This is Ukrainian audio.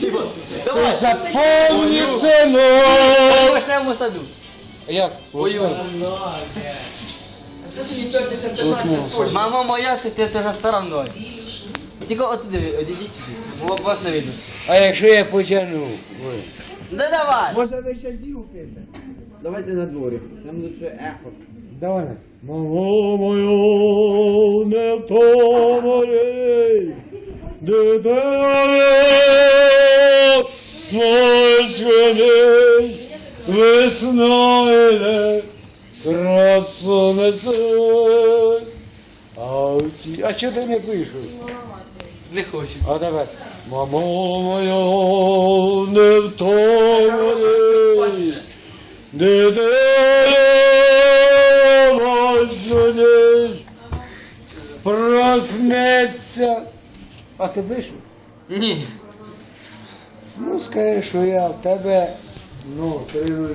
Ти запомни, синок! В вишневому саду. Як? Мама моя, ти, ти, ти на сторону. Тільки от диви, одійдіть сюди. Бо вас не видно. А якщо я потягну? Ой. Да давай. Може ви ще зілкаєте? Давайте на дворі. Там лише ехо. Давай. Мамо моє не втомлюй, дитино, Весна йде, красу. А, ті- а чого ти не пишеш? Не хочу. А давай. Мамо моя, не втомлюй, дитино, Спочинись, проснеться. А ти пишеш? Ні. Ну, скажи, що я в тебе, ну, три нулі.